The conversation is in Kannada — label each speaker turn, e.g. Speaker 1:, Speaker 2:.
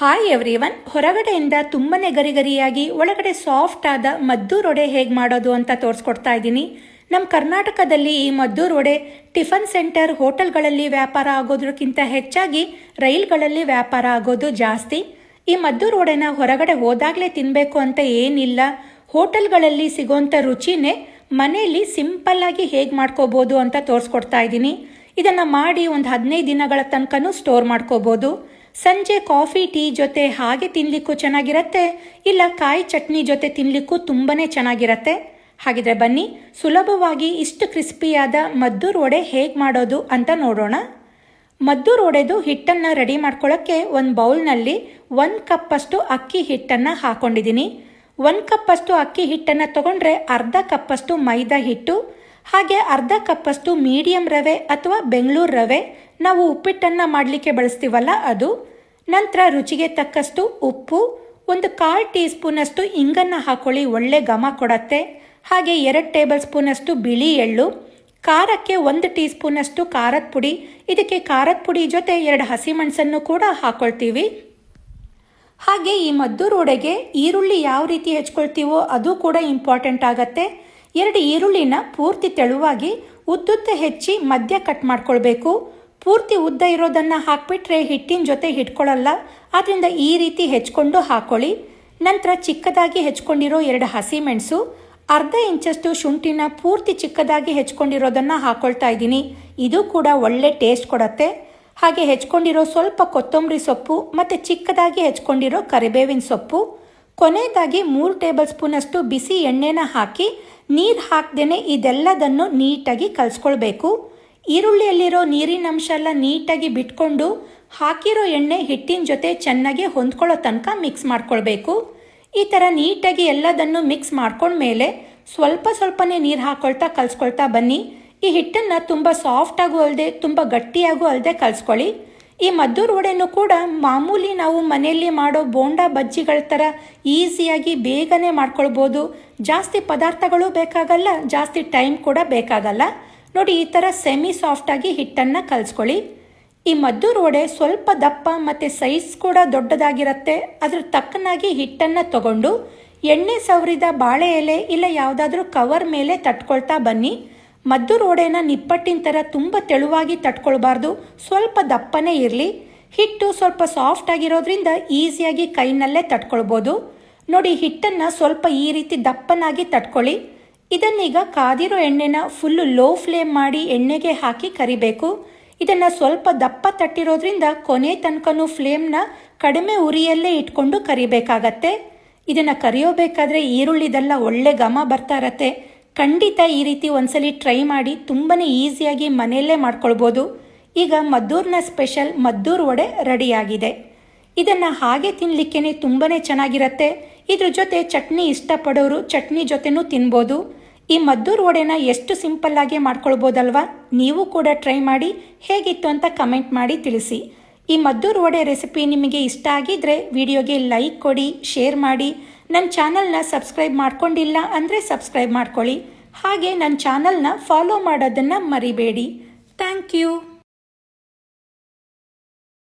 Speaker 1: ಹಾಯ್ ಎವ್ರಿವನ್ ಹೊರಗಡೆಯಿಂದ ತುಂಬನೇ ಗರಿಗರಿಯಾಗಿ, ಒಳಗಡೆ ಸಾಫ್ಟ್ ಆದ ಮದ್ದು ರೊಡೆ ಹೇಗೆ ಮಾಡೋದು ಅಂತ ತೋರಿಸ್ಕೊಡ್ತಾ ಇದ್ದೀನಿ. ನಮ್ಮ ಕರ್ನಾಟಕದಲ್ಲಿ ಈ ಮದ್ದು ರೊಡೆ ಟಿಫನ್ ಸೆಂಟರ್ ಹೋಟೆಲ್ಗಳಲ್ಲಿ ವ್ಯಾಪಾರ ಆಗೋದ್ರಕ್ಕಿಂತ ಹೆಚ್ಚಾಗಿ ರೈಲ್ಗಳಲ್ಲಿ ವ್ಯಾಪಾರ ಆಗೋದು ಜಾಸ್ತಿ. ಈ ಮದ್ದು ವಡೆನ ಹೊರಗಡೆ ಹೋದಾಗಲೇ ತಿನ್ನಬೇಕು ಅಂತ ಏನಿಲ್ಲ. ಹೋಟೆಲ್ಗಳಲ್ಲಿ ಸಿಗೋಂಥ ರುಚಿನೇ ಮನೆಯಲ್ಲಿ ಸಿಂಪಲ್ ಆಗಿ ಹೇಗೆ ಮಾಡ್ಕೋಬೋದು ಅಂತ ತೋರಿಸ್ಕೊಡ್ತಾ ಇದ್ದೀನಿ. ಇದನ್ನು ಮಾಡಿ ಒಂದು ಹದಿನೈದು ದಿನಗಳ ತನಕನೂ ಸ್ಟೋರ್ ಮಾಡ್ಕೋಬೋದು. ಸಂಜೆ ಕಾಫಿ, ಟೀ ಜೊತೆ ಹಾಗೆ ತಿನ್ನಲಿಕ್ಕೂ ಚೆನ್ನಾಗಿರತ್ತೆ, ಇಲ್ಲ ಕಾಯಿ ಚಟ್ನಿ ಜೊತೆ ತಿನ್ನಲಿಕ್ಕೂ ತುಂಬನೇ ಚೆನ್ನಾಗಿರತ್ತೆ? ಹಾಗಿದ್ರೆ ಬನ್ನಿ, ಸುಲಭವಾಗಿ ಇಷ್ಟು ಕ್ರಿಸ್ಪಿಯಾದ ಮದ್ದೂರ್ ವಡೆ ಹೇಗೆ ಮಾಡೋದು ಅಂತ ನೋಡೋಣ. ಮದ್ದೂರ್ ಒಡೆದು ಹಿಟ್ಟನ್ನು ರೆಡಿ ಮಾಡ್ಕೊಳ್ಳೋಕ್ಕೆ ಒಂದು ಬೌಲ್ನಲ್ಲಿ ಒಂದು ಕಪ್ಪಷ್ಟು ಅಕ್ಕಿ ಹಿಟ್ಟನ್ನು ಹಾಕೊಂಡಿದ್ದೀನಿ. ಒಂದು ಕಪ್ಪಷ್ಟು ಅಕ್ಕಿ ಹಿಟ್ಟನ್ನು ತಗೊಂಡ್ರೆ ಅರ್ಧ ಕಪ್ಪಷ್ಟು ಮೈದಾ ಹಿಟ್ಟು, ಹಾಗೆ ಅರ್ಧ ಕಪ್ಪಷ್ಟು ಮೀಡಿಯಂ ರವೆ ಅಥವಾ ಬೆಂಗಳೂರು ರವೆ ನಾವು ಉಪ್ಪಿಟ್ಟನ್ನು ಮಾಡಲಿಕ್ಕೆ ಬಳಸ್ತೀವಲ್ಲ ಅದು? ನಂತರ ರುಚಿಗೆ ತಕ್ಕಷ್ಟು ಉಪ್ಪು, ಒಂದು ಕಾಲು ಟೀ ಸ್ಪೂನಷ್ಟು ಇಂಗನ್ನು ಹಾಕೊಳ್ಳಿ, ಒಳ್ಳೆ ಘಮ ಕೊಡತ್ತೆ. ಹಾಗೆ ಎರಡು ಟೇಬಲ್ ಸ್ಪೂನಷ್ಟು ಬಿಳಿ ಎಳ್ಳು, ಖಾರಕ್ಕೆ ಒಂದು ಟೀ ಸ್ಪೂನಷ್ಟು ಖಾರದ ಪುಡಿ, ಇದಕ್ಕೆ ಖಾರದ ಪುಡಿ ಜೊತೆ ಎರಡು ಹಸಿಮೆಣಸನ್ನು ಕೂಡ ಹಾಕೊಳ್ತೀವಿ. ಹಾಗೆ ಈ ಮದ್ದು ವಡೆಗೆ ಈರುಳ್ಳಿ ಯಾವ ರೀತಿ ಹೆಚ್ಕೊಳ್ತೀವೋ ಅದು ಕೂಡ ಇಂಪಾರ್ಟೆಂಟ್ ಆಗತ್ತೆ. ಎರಡು ಈರುಳ್ಳಿನ ಪೂರ್ತಿ ತೆಳುವಾಗಿ ಉದ್ದುದ್ದ ಹೆಚ್ಚಿ ಮಧ್ಯ ಕಟ್ ಮಾಡ್ಕೊಳ್ಬೇಕು. ಪೂರ್ತಿ ಉದ್ದ ಇರೋದನ್ನು ಹಾಕಿಬಿಟ್ರೆ ಹಿಟ್ಟಿನ ಜೊತೆ ಹಿಡ್ಕೊಳ್ಳಲ್ಲ ಆದ್ದರಿಂದ ಈ ರೀತಿ ಹೆಚ್ಕೊಂಡು ಹಾಕೊಳ್ಳಿ. ನಂತರ ಚಿಕ್ಕದಾಗಿ ಹೆಚ್ಕೊಂಡಿರೋ ಎರಡು ಹಸಿಮೆಣಸು ಅರ್ಧ ಇಂಚಷ್ಟು ಶುಂಠಿನ ಪೂರ್ತಿ ಚಿಕ್ಕದಾಗಿ ಹೆಚ್ಕೊಂಡಿರೋದನ್ನು ಹಾಕೊಳ್ತಾ ಇದ್ದೀನಿ. ಇದು ಕೂಡ ಒಳ್ಳೆ ಟೇಸ್ಟ್ ಕೊಡತ್ತೆ. ಹಾಗೆ ಹೆಚ್ಕೊಂಡಿರೋ ಸ್ವಲ್ಪ ಕೊತ್ತಂಬರಿ ಸೊಪ್ಪು ಮತ್ತು ಚಿಕ್ಕದಾಗಿ ಹೆಚ್ಕೊಂಡಿರೋ ಕರಿಬೇವಿನ ಸೊಪ್ಪು, ಕೊನೆಯದಾಗಿ ಮೂರು ಟೇಬಲ್ ಸ್ಪೂನಷ್ಟು ಬಿಸಿ ಎಣ್ಣೆನ ಹಾಕಿ, ನೀರು ಹಾಕ್ದೇ ಇದೆಲ್ಲದನ್ನು ನೀಟಾಗಿ ಕಲಿಸ್ಕೊಳ್ಬೇಕು. ಈರುಳ್ಳಿಯಲ್ಲಿರೋ ನೀರಿನ ಅಂಶ ಎಲ್ಲ ನೀಟಾಗಿ ಬಿಟ್ಕೊಂಡು ಹಾಕಿರೋ ಎಣ್ಣೆ ಹಿಟ್ಟಿನ ಜೊತೆ ಚೆನ್ನಾಗಿ ಹೊಂದ್ಕೊಳ್ಳೋ ತನಕ ಮಿಕ್ಸ್ ಮಾಡ್ಕೊಳ್ಬೇಕು. ಈ ಥರ ನೀಟಾಗಿ ಎಲ್ಲದನ್ನು ಮಿಕ್ಸ್ ಮಾಡ್ಕೊಂಡ್ಮೇಲೆ ಸ್ವಲ್ಪ ಸ್ವಲ್ಪನೇ ನೀರು ಹಾಕ್ಕೊಳ್ತಾ ಕಲಿಸ್ಕೊಳ್ತಾ ಬನ್ನಿ. ಈ ಹಿಟ್ಟನ್ನು ತುಂಬ ಸಾಫ್ಟಾಗೂ ಅಲ್ಲದೆ ತುಂಬ ಗಟ್ಟಿಯಾಗೂ ಅಲ್ಲದೆ ಕಲಿಸ್ಕೊಳ್ಳಿ. ಈ ಮದ್ದೂರು ವಡೆನೂ ಕೂಡ ಮಾಮೂಲಿ ನಾವು ಮನೆಯಲ್ಲಿ ಮಾಡೋ ಬೋಂಡಾ ಬಜ್ಜಿಗಳ ಥರ ಈಸಿಯಾಗಿ ಬೇಗನೆ ಮಾಡ್ಕೊಳ್ಬೋದು. ಜಾಸ್ತಿ ಪದಾರ್ಥಗಳು ಬೇಕಾಗಲ್ಲ, ಜಾಸ್ತಿ ಟೈಮ್ ಕೂಡ ಬೇಕಾಗಲ್ಲ. ನೋಡಿ, ಈ ಥರ ಸೆಮಿ ಸಾಫ್ಟಾಗಿ ಹಿಟ್ಟನ್ನು ಕಲಿಸ್ಕೊಳ್ಳಿ. ಈ ಮದ್ದು ವಡೆ ಸ್ವಲ್ಪ ದಪ್ಪ ಮತ್ತು ಸೈಜ್ ಕೂಡ ದೊಡ್ಡದಾಗಿರುತ್ತೆ. ಅದ್ರ ತಕ್ಕನಾಗಿ ಹಿಟ್ಟನ್ನು ತಗೊಂಡು ಎಣ್ಣೆ ಸವರಿದ ಬಾಳೆ ಎಲೆ ಇಲ್ಲ ಯಾವುದಾದ್ರೂ ಕವರ್ ಮೇಲೆ ತಟ್ಕೊಳ್ತಾ ಬನ್ನಿ. ಮದ್ದು ವಡೆನ ನಿಪ್ಪಟ್ಟಿನ ಥರ ತುಂಬ ತೆಳುವಾಗಿ ತಟ್ಕೊಳ್ಬಾರ್ದು. ಸ್ವಲ್ಪ ದಪ್ಪನೇ ಇರಲಿ. ಹಿಟ್ಟು ಸ್ವಲ್ಪ ಸಾಫ್ಟ್ ಆಗಿರೋದ್ರಿಂದ ಈಸಿಯಾಗಿ ಕೈನಲ್ಲೇ ತಟ್ಕೊಳ್ಬೋದು. ನೋಡಿ, ಹಿಟ್ಟನ್ನು ಸ್ವಲ್ಪ ಈ ರೀತಿ ದಪ್ಪನಾಗಿ ತಟ್ಕೊಳ್ಳಿ. ಇದನ್ನೀಗ ಕಾದಿರೋ ಎಣ್ಣೆನ ಫುಲ್ಲು ಲೋ ಫ್ಲೇಮ್ ಮಾಡಿ ಎಣ್ಣೆಗೆ ಹಾಕಿ ಕರಿಬೇಕು. ಇದನ್ನು ಸ್ವಲ್ಪ ದಪ್ಪ ತಟ್ಟಿರೋದ್ರಿಂದ ಕೊನೆ ತನಕನೂ ಫ್ಲೇಮ್ನ ಕಡಿಮೆ ಉರಿಯಲ್ಲೇ ಇಟ್ಕೊಂಡು ಕರಿಬೇಕಾಗತ್ತೆ. ಇದನ್ನು ಕರಿಯೋಬೇಕಾದ್ರೆ ಈರುಳ್ಳಿದೆಲ್ಲ ಒಳ್ಳೆ ಘಮ ಬರ್ತಾ ಇರತ್ತೆ. ಖಂಡಿತ ಈ ರೀತಿ ಒಂದ್ಸಲಿ ಟ್ರೈ ಮಾಡಿ ತುಂಬಾ ಈಸಿಯಾಗಿ ಮನೆಯಲ್ಲೇ ಮಾಡ್ಕೊಳ್ಬೋದು. ಈಗ ಮದ್ದೂರಿನ ಸ್ಪೆಷಲ್ ಮದ್ದೂರು ವಡೆ ರೆಡಿಯಾಗಿದೆ. ಇದನ್ನು ಹಾಗೆ ತಿನ್ನಲಿಕ್ಕೇ ತುಂಬಾ ಚೆನ್ನಾಗಿರತ್ತೆ. ಇದ್ರ ಜೊತೆ ಚಟ್ನಿ ಇಷ್ಟಪಡೋರು ಚಟ್ನಿ ಜೊತೆನೂ ತಿನ್ಬೋದು. ಈ ಮದ್ದೂರು ವಡೆನ ಎಷ್ಟು ಸಿಂಪಲ್ಲಾಗಿ ಮಾಡ್ಕೊಳ್ಬೋದಲ್ವಾ? ನೀವು ಕೂಡ ಟ್ರೈ ಮಾಡಿ, ಹೇಗಿತ್ತು ಅಂತ ಕಮೆಂಟ್ ಮಾಡಿ ತಿಳಿಸಿ. ಈ ಮದ್ದೂರು ವಡೆ ರೆಸಿಪಿ ನಿಮಗೆ ಇಷ್ಟ ಆಗಿದ್ರೆ ವಿಡಿಯೋಗೆ ಲೈಕ್ ಕೊಡಿ, ಶೇರ್ ಮಾಡಿ. ನನ್ನ ಚಾನಲ್ನ ಸಬ್ಸ್ಕ್ರೈಬ್ ಮಾಡ್ಕೊಂಡಿಲ್ಲ ಅಂದರೆ ಸಬ್ಸ್ಕ್ರೈಬ್ ಮಾಡ್ಕೊಳ್ಳಿ. ಹಾಗೆ ನನ್ನ ಚಾನಲ್ನ ಫಾಲೋ ಮಾಡೋದನ್ನು ಮರಿಬೇಡಿ. Thank you.